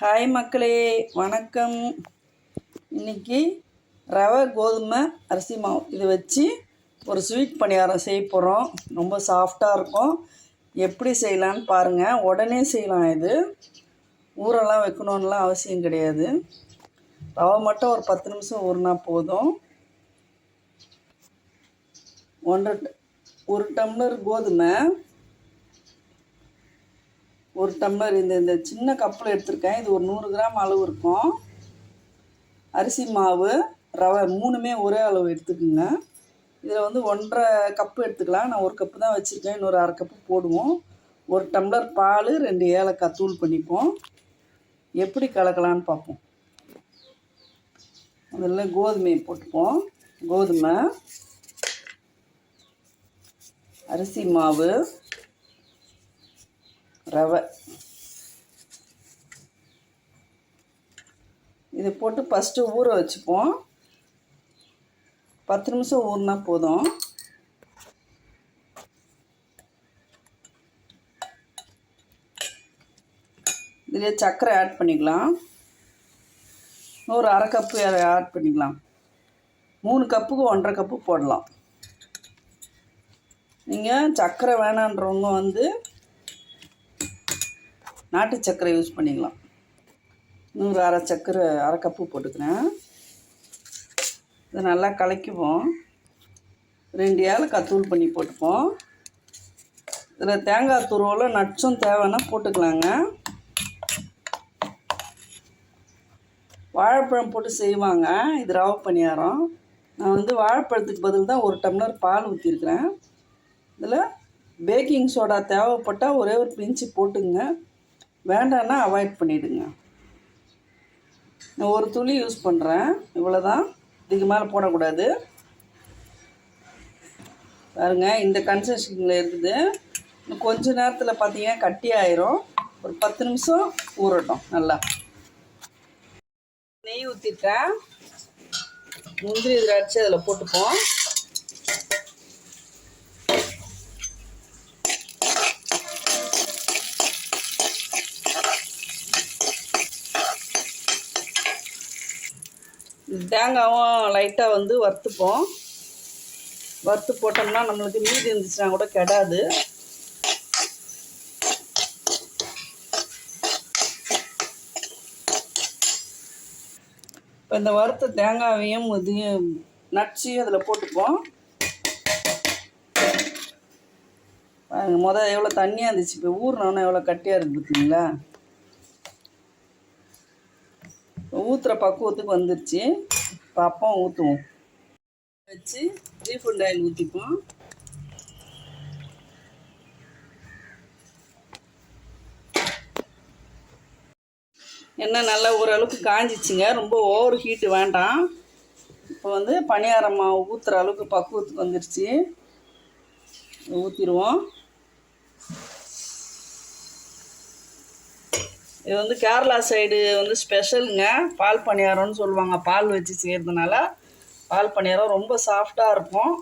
Hi மக்களே. வணக்கம். இன்னைக்கு ரவை கோதுமை அரிசி மாவு இதை வச்சு ஒரு ஸ்வீட் பணியாரம் செய்ய போகிறோம் ரொம்ப சாஃப்டாக இருக்கும். எப்படி செய்யலான்னு பாருங்கள் உடனே செய்யலாம் இது. ஊரெல்லாம் வைக்கணுன்னுலாம் அவசியம் கிடையாது. ரவை மட்டும் ஒரு பத்து நிமிஷம் ஊறினா போதும். ஒன்றரை ட- ஒரு டம்ளர் கோதுமை ஒரு டம்ளர் இந்த இந்த சின்ன கப்பில் எடுத்திருக்கேன். இது ஒரு நூறு கிராம் அளவு இருக்கும். அரிசி மாவு ரவை மூணுமே ஒரே அளவு எடுத்துக்கோங்க. இதில் வந்து ஒன்றரை கப்பு எடுத்துக்கலாம். நான் ஒரு கப்பு தான் வச்சுருக்கேன். இன்னொரு அரை கப்பு போடுவோம். ஒரு டம்ளர் பால் ரெண்டு ஏலக்காய் தூள் பண்ணிப்போம். எப்படி கலக்கலான்னு பார்ப்போம். அதில் கோதுமையை போட்டுப்போம். கோதுமை அரிசி மாவு ரவை. இதை போட்டு ஃபஸ்ட்டு ஊற வச்சுப்போம். பத்து நிமிஷம் ஊறினா போதும். இதிலே சர்க்கரை ஆட் பண்ணிக்கலாம். ஒரு அரை கப்பு ஆட் பண்ணிக்கலாம். மூணு கப்புக்கு ஒன்றரை கப்பு போடலாம். நீங்கள் சர்க்கரை வேணான்றவங்க வந்து நாட்டு சர்க்கரை யூஸ் பண்ணிக்கலாம். நூறு அரை சர்க்கரை அரை கப்பு போட்டுக்கிறேன். இதை நல்லா கலக்கிப்போம். ரெண்டு ஏலக்காய் தூள் பண்ணி போட்டுப்போம். இதில் தேங்காய் துருவில் நட்ஸும் தேவைன்னா போட்டுக்கலாங்க. வாழைப்பழம் போட்டு செய்வாங்க. இது ரவை பணியாரம். நான் வந்து வாழைப்பழத்துக்கு பதில் தான் ஒரு டம்ளர் பால் ஊற்றிருக்கிறேன் இதில் பேக்கிங் சோடா தேவைப்பட்டால் ஒரே ஒரு பிஞ்சு போட்டுங்க வேண்டான்னா அவாய்ட் பண்ணிவிடுங்க நான் ஒரு துளி யூஸ் பண்ணுறேன் இவ்வளோதான் இதுக்கு மேலே போடக்கூடாது. பாருங்க இந்த கன்சிஸ்டன்சியில் இருக்குது. இன்னும் கொஞ்ச நேரத்தில் பார்த்தீங்கன்னா கட்டி ஆயிரும். ஒரு பத்து நிமிஷம் ஊறட்டும் நல்லா. நெய் ஊற்றிட்டேன் முந்திரி இதில் அடித்து அதில் போட்டுப்போம். தேங்காயும் லைட்டாக வந்து வறுத்துப்போம். வறுத்து போட்டோம்னா நம்மளுக்கு மீதி இருந்துச்சுன்னா கூட கெடாது. இப்போ இந்த வறுத்த தேங்காயையும் இதையும் நட்ஸையும் அதில் போட்டுப்போம். மொதல் முத எவ்வளோ தண்ணியாக இருந்துச்சு இப்போ ஊறினோன்னா எவ்வளோ கட்டியாக இருக்குது பார்த்தீங்களா ஊற்றுற பக்குவத்துக்கு வந்துருச்சு. இப்போ அப்பம் ஊற்றுவோம் வச்சு ரீஃபண்ட் ஆயில் ஊற்றிப்போம் எண்ணெய் நல்லா ஓரளவுக்கு காஞ்சிச்சுங்க. ரொம்ப ஓவர் ஹீட்டு வேண்டாம். இப்போ வந்து பணியாரம் மாவு ஊற்றுற அளவுக்கு பக்குவத்துக்கு வந்துருச்சு. ஊற்றிடுவோம் இது வந்து கேரளா சைடு வந்து ஸ்பெஷலுங்க. பால் பணியாரம்னு சொல்லுவாங்க. பால் வச்சு செய்கிறதுனால பால் பணியாரம் ரொம்ப சாஃப்டாக இருக்கும்.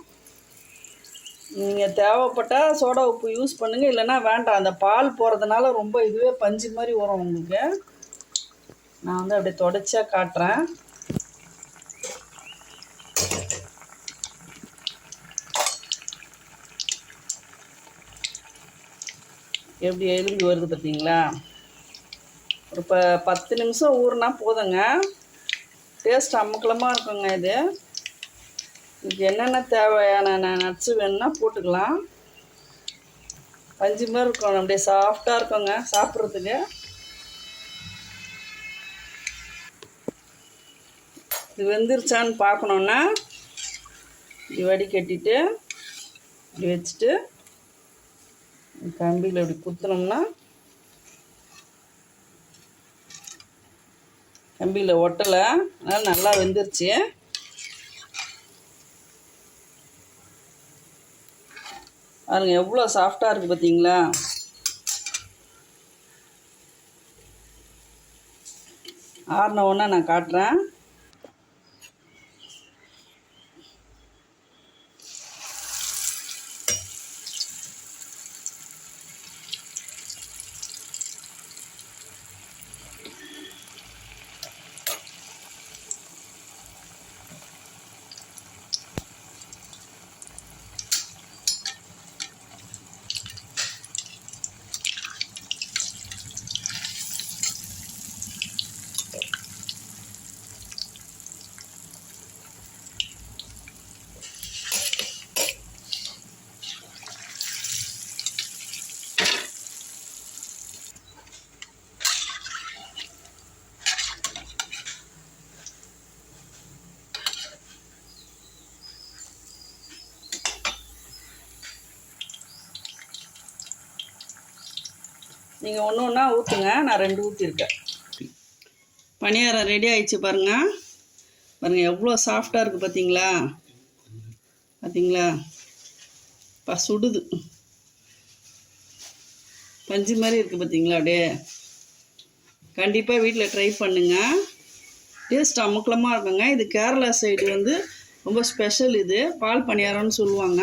நீங்கள் தேவைப்பட்டால் சோடா உப்பு யூஸ் பண்ணுங்கள் இல்லைன்னா வேண்டாம். அந்த பால் போகிறதுனால ரொம்ப இதுவே பஞ்சு மாதிரி வரும் உங்களுக்கு. நான் வந்து அப்படியே தொடச்சா காட்டுறேன். எப்படி எலும்பி வருது பார்த்தீங்களா? ஒரு ப பத்து நிமிஷம் ஊறினா போதுங்க. டேஸ்ட் அமுக்கலமாக இருக்குங்க இது. இதுக்கு என்னென்ன தேவையான நட்ஸு வேணும்னா போட்டுக்கலாம். பஞ்சு மாதிரி இருக்கும் அப்படியே சாஃப்டாக இருக்குங்க சாப்பிட்றதுக்கு. இது வெந்துருச்சான்னு பார்க்கணுன்னா இப்படி வடிகட்டிட்டு இப்படி வச்சுட்டு கம்பியில் இப்படி குத்துனோம்னா கம்பியில் ஒட்டலை. அதனால் நல்லா வெந்துருச்சு. பாருங்க எவ்வளோ சாஃப்டாக இருக்குது பார்த்தீங்களா? ஆறின ஒன்றா நான் காட்டுறேன். நீங்கள் ஒன்று ஒன்றா ஊற்றுங்க நான் ரெண்டு ஊற்றிருக்கேன் பணியாரம் ரெடி ஆயிடுச்சு பாருங்கள் பாருங்கள் எவ்வளோ சாஃப்டாக இருக்குது பார்த்தீங்களா பார்த்தீங்களா பா சுடுது. பஞ்சு மாதிரி இருக்குது பார்த்தீங்களா அப்படியே? கண்டிப்பாக வீட்டில் ட்ரை பண்ணுங்கள் டேஸ்ட் அமுக்கலமாக இருக்குங்க. இது கேரளா சைடு வந்து ரொம்ப ஸ்பெஷல் இது. பால் பணியாரம்னு சொல்லுவாங்க.